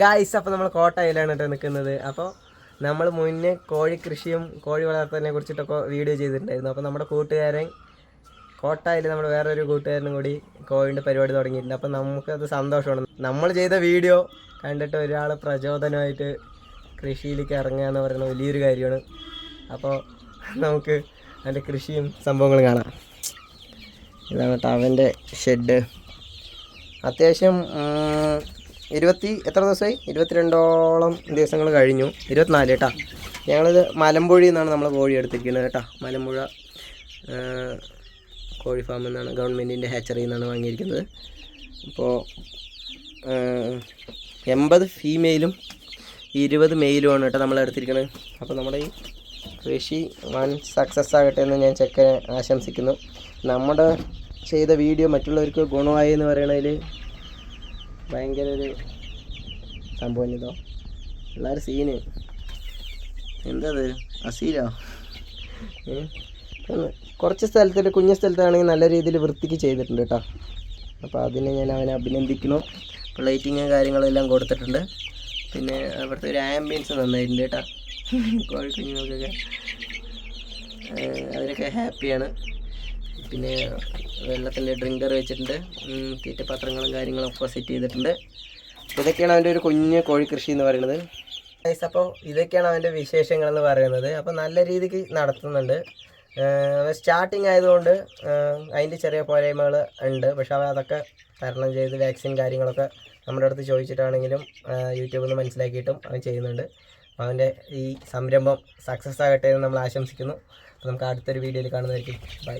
Guys അപ്പോൾ നമ്മൾ കോട്ടയിലാണ് കേട്ടോ നിൽക്കുന്നത് അപ്പോൾ നമ്മൾ മുന്നേ കോഴി കൃഷിയും കോഴി വളർത്തലിനെ കുറിച്ചിട്ടൊക്കെ വീഡിയോ ചെയ്തിട്ടുണ്ടായിരുന്നു. അപ്പോൾ നമ്മുടെ കൂട്ടുകാരൻ കോട്ടായിൽ നമ്മുടെ വേറൊരു കൂട്ടുകാരനും കൂടി കോഴിന്റെ പരിപാടി തുടങ്ങിയിട്ടുണ്ട്. അപ്പോൾ നമുക്കത് സന്തോഷമാണ്. നമ്മൾ ചെയ്ത വീഡിയോ കണ്ടിട്ട് ഒരാൾ പ്രചോദനമായിട്ട് കൃഷിയിലേക്ക് ഇറങ്ങുക എന്ന് പറയുന്നത് വലിയൊരു കാര്യമാണ്. അപ്പോൾ നമുക്ക് അതിന്റെ കൃഷിയും സംഭവങ്ങളും കാണാം. ഇതാണ് കേട്ടോ അവന്റെ ഷെഡ് അത്യാവശ്യം ഇരുപത്തി എത്ര ദിവസമായി? ഇരുപത്തിരണ്ടോളം ദിവസങ്ങൾ കഴിഞ്ഞു. ഇരുപത്തിനാല് കേട്ടാ. ഞങ്ങളിത് മലമ്പുഴയിൽ നിന്നാണ് നമ്മൾ കോഴി എടുത്തിരിക്കുന്നത് കേട്ടോ. മലമ്പുഴ കോഴി ഫാം എന്നാണ് ഗവൺമെന്റിന്റെ ഹാച്ചറിയിൽ നിന്നാണ് വാങ്ങിയിരിക്കുന്നത്. അപ്പോൾ എൺപത് ഫീമെയിലും ഇരുപത് മെയിലുമാണ് കേട്ടോ നമ്മൾ എടുത്തിരിക്കുന്നത്. അപ്പോൾ നമ്മുടെ ഈ കൃഷി വൻ സക്സസ് ആകട്ടെ എന്ന് ഞാൻ ചെക്കനെ ആശംസിക്കുന്നു. നമ്മുടെ ചെയ്ത വീഡിയോ മറ്റുള്ളവർക്ക് ഗുണമായി എന്ന് പറയണതിൽ ഭയങ്കര ഒരു സംഭവം ഇതോ. പിള്ളേർ സീന് എന്തത്? അസീലോ? കുറച്ച് സ്ഥലത്തൊരു കുഞ്ഞു സ്ഥലത്താണെങ്കിൽ നല്ല രീതിയിൽ വൃത്തിക്ക് ചെയ്തിട്ടുണ്ട് കേട്ടോ. അപ്പോൾ അതിനെ ഞാൻ അവനെ അഭിനന്ദിക്കുന്നു. പ്ലേറ്റിങ് കാര്യങ്ങളെല്ലാം കൊടുത്തിട്ടുണ്ട്. പിന്നെ അവിടുത്തെ ഒരു ആംബിയൻസ് നന്നായിട്ടുണ്ട് കേട്ടോ. കോഴിക്കുഞ്ഞുങ്ങൾക്കൊക്കെ അവരൊക്കെ ഹാപ്പിയാണ് പിന്നെ വെള്ളത്തിന്റെ ഡ്രിങ്കർ വെച്ചിട്ടുണ്ട്. തീറ്റപാത്രങ്ങളും കാര്യങ്ങളും ഒക്കെ സെറ്റ് ചെയ്തിട്ടുണ്ട്. ഇതൊക്കെയാണ് അവന്റെ ഒരു കുഞ്ഞ് കോഴി കൃഷി എന്ന് പറയുന്നത്. അപ്പോൾ ഇതൊക്കെയാണ് അവന്റെ വിശേഷങ്ങൾ എന്ന് പറയുന്നത്. അപ്പോൾ നല്ല രീതിക്ക് നടത്തുന്നുണ്ട്. സ്റ്റാർട്ടിങ് ആയതുകൊണ്ട് അതിന്റെ ചെറിയ പോരായ്മകൾ ഉണ്ട്. പക്ഷെ അവ അതൊക്കെ തരണം ചെയ്ത് വാക്സിൻ കാര്യങ്ങളൊക്കെ നമ്മുടെ അടുത്ത് ചോദിച്ചിട്ടാണെങ്കിലും യൂട്യൂബിൽ നിന്ന് മനസ്സിലാക്കിയിട്ടും അവൻ ചെയ്യുന്നുണ്ട്. അവന്റെ ഈ സംരംഭം സക്സസ് ആകട്ടെ എന്ന് നമ്മൾ ആശംസിക്കുന്നു. അപ്പോൾ നമുക്ക് അടുത്തൊരു വീഡിയോയിൽ കാണുന്നതായിരിക്കും. ബൈ